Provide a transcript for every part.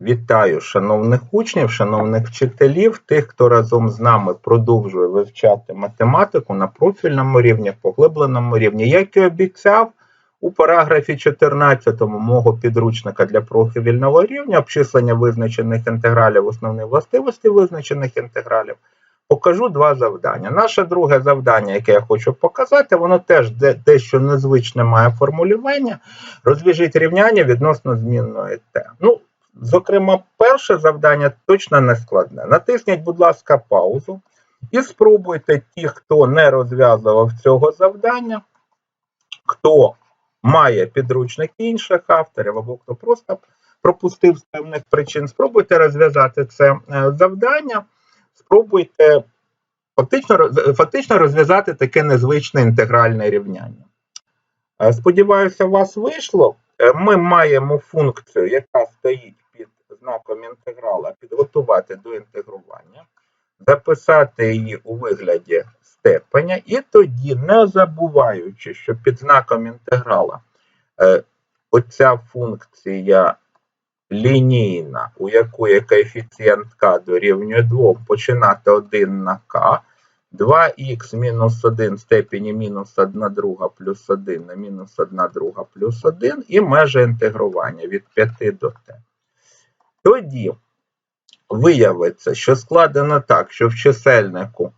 Вітаю шановних учнів, шановних вчителів, тих, хто разом з нами продовжує вивчати математику на профільному рівні, поглибленому рівні. Як і обіцяв, у параграфі 14 мого підручника для профільного рівня обчислення визначених інтегралів, основні властивості визначених інтегралів, покажу два завдання. Наше друге завдання, яке я хочу показати, воно теж де- дещо незвичне має формулювання. Розв'яжіть рівняння відносно змінної Т. Ну, Зокрема, перше завдання точно не складне. Натисніть, будь ласка, паузу і спробуйте ті, хто не розв'язував цього завдання, хто має підручник інших авторів, або хто просто пропустив з певних причин, спробуйте розв'язати це е, завдання, спробуйте фактично, фактично розв'язати таке незвичне інтегральне рівняння. Е, Сподіваюся, у вас вийшло. Е, Ми маємо функцію, яка стоїть знаком інтеграла, підготувати до інтегрування, записати її у вигляді степеня, і тоді, не забуваючи, що під знаком інтеграла е, оця функція лінійна, у якої коефіцієнт k дорівнює 2, починати 1 на k, 2х мінус 1 в степені мінус 1 друга плюс 1 на мінус 1 друга плюс 1 і межа інтегрування від 5 до t. Тоді виявиться, що складено так, що в чисельнику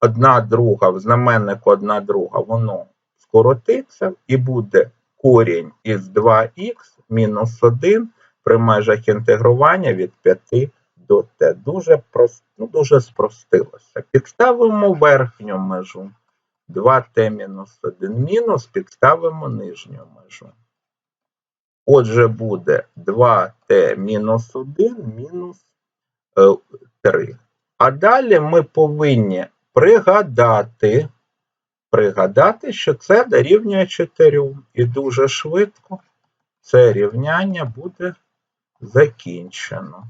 1 друга, в знаменнику 1 друга, воно скоротиться і буде корінь із 2х мінус 1 при межах інтегрування від 5 до t. Дуже, прос- ну, дуже спростилося. Підставимо верхню межу 2t мінус 1 мінус, підставимо нижню межу. Отже, буде 2t мінус 1 мінус е, 3. А далі ми повинні пригадати, пригадати, що це дорівнює 4. І дуже швидко це рівняння буде закінчено.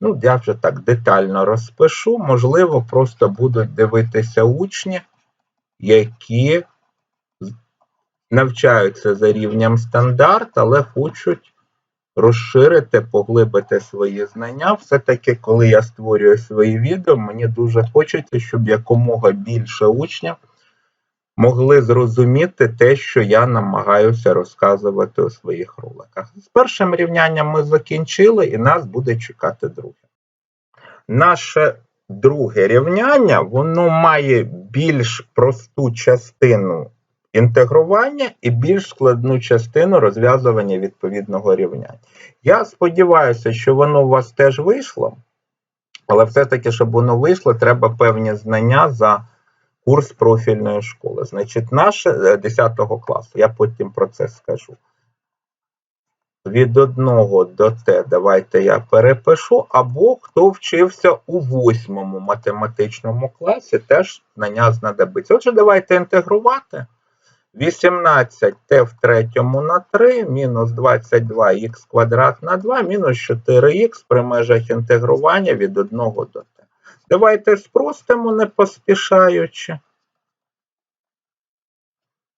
Ну, я вже так детально розпишу. Можливо, просто будуть дивитися учні, які навчаються за рівнем стандарт, але хочуть розширити, поглибити свої знання. Все-таки, коли я створюю свої відео, мені дуже хочеться, щоб якомога більше учнів могли зрозуміти те, що я намагаюся розказувати у своїх роликах. З першим рівнянням ми закінчили, і нас буде чекати друге. Наше друге рівняння воно має більш просту частину інтегрування і більш складну частину розв'язування відповідного рівняння. Я сподіваюся, що воно у вас теж вийшло, але все-таки, щоб воно вийшло, треба певні знання за курс профільної школи. Значить, наше е, 10 класу, я потім про це скажу. Від 1 до Т давайте я перепишу, або хто вчився у восьмому математичному класі, теж знання знадобиться. Отже, давайте інтегрувати. 18 t в третьому на 3, мінус 22х квадрат на 2, мінус 4х при межах інтегрування від 1 до t. Давайте спростимо, не поспішаючи.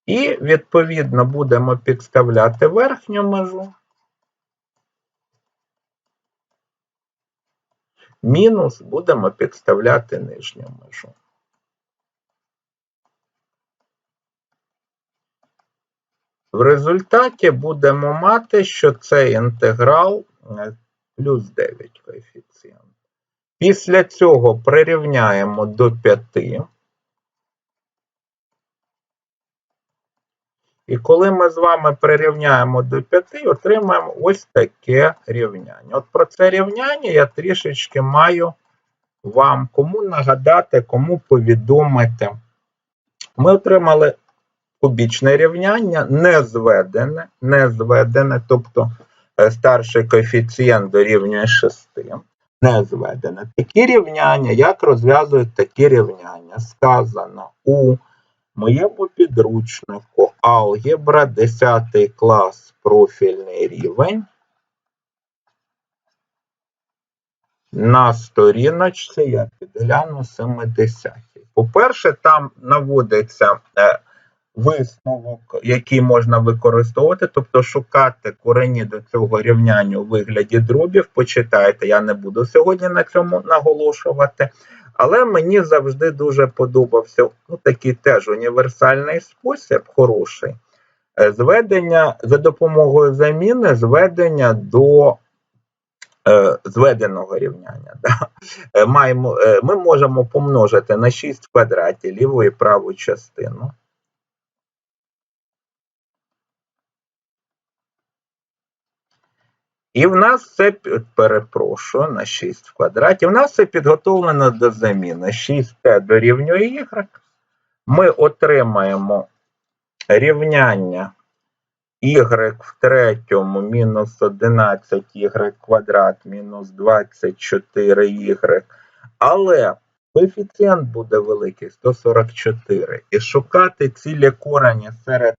І, відповідно, будемо підставляти верхню межу. Мінус будемо підставляти нижню межу. В результаті будемо мати, що цей інтеграл е, плюс 9 коефіцієнт. Після цього прирівняємо до 5. І коли ми з вами прирівняємо до 5, отримаємо ось таке рівняння. От про це рівняння я трішечки маю вам кому нагадати, кому повідомити. Ми отримали кубічне рівняння, не зведене, не зведене, тобто е, старший коефіцієнт дорівнює 6. Не зведене. Такі рівняння, як розв'язують такі рівняння, сказано у моєму підручнику алгебра 10 клас профільний рівень. На сторіночці я підгляну 70. По-перше, там наводиться е, висновок, який можна використовувати, тобто шукати корені до цього рівняння у вигляді дробів. Почитайте, я не буду сьогодні на цьому наголошувати. Але мені завжди дуже подобався ну, такий теж універсальний спосіб, хороший. е, Зведення за допомогою заміни зведення до е, зведеного рівняння. Да? Е, Маємо, ми можемо помножити на 6 в квадраті ліву і праву частину. І в нас це перепрошую на 6 в квадраті. В нас це підготовлено до заміни. 6t дорівнює y. Ми отримаємо рівняння y в третьому мінус 11y квадрат мінус 24y. Але коефіцієнт буде великий 144. І шукати цілі корені серед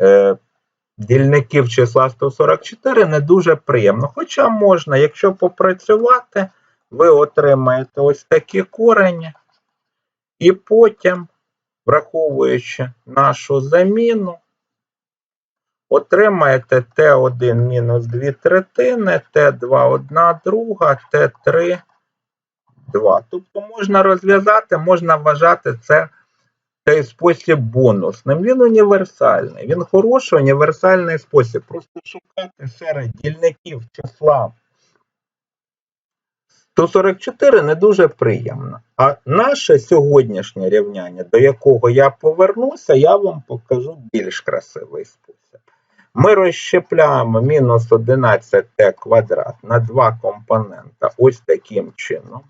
е, дільників числа 144 не дуже приємно. Хоча можна, якщо попрацювати, ви отримаєте ось такі корені, і потім, враховуючи нашу заміну, отримаєте Т1 мінус 2 третини, Т2 1 друга, Т3 2. Тобто можна розв'язати, можна вважати це цей спосіб бонусним. Він універсальний. Він хороший універсальний спосіб. Просто шукати серед дільників числа 144 не дуже приємно. А наше сьогоднішнє рівняння, до якого я повернуся, я вам покажу більш красивий спосіб. Ми розщепляємо мінус 11t квадрат на два компонента ось таким чином.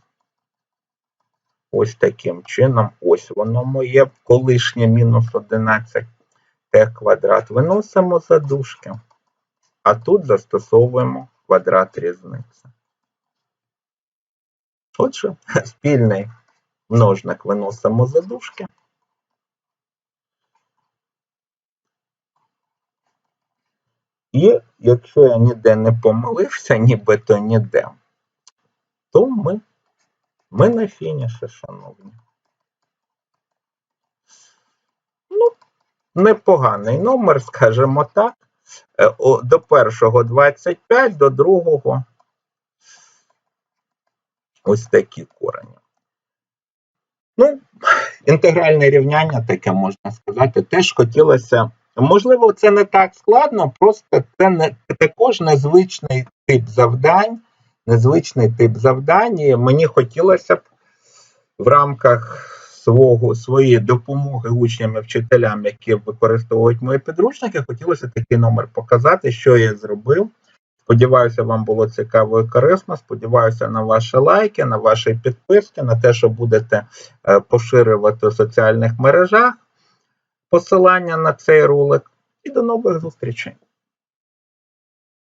Ось таким чином, ось воно моє колишнє мінус 11 t квадрат. Виносимо за дужки, а тут застосовуємо квадрат різниці. Отже, спільний множник виносимо за дужки. І якщо я ніде не помилився, нібито ніде, то ми ми на фініші, шановні. Ну, непоганий номер, скажімо так. Е, До першого 25, до другого ось такі корені. Ну, інтегральне рівняння, таке можна сказати, теж хотілося. Можливо, це не так складно, просто це не також незвичний тип завдань незвичний тип завдань. і Мені хотілося б в рамках свого, своєї допомоги учням і вчителям, які використовують мої підручники, хотілося такий номер показати, що я зробив. Сподіваюся, вам було цікаво і корисно. Сподіваюся на ваші лайки, на ваші підписки, на те, що будете е, поширювати в соціальних мережах посилання на цей ролик. І до нових зустрічей!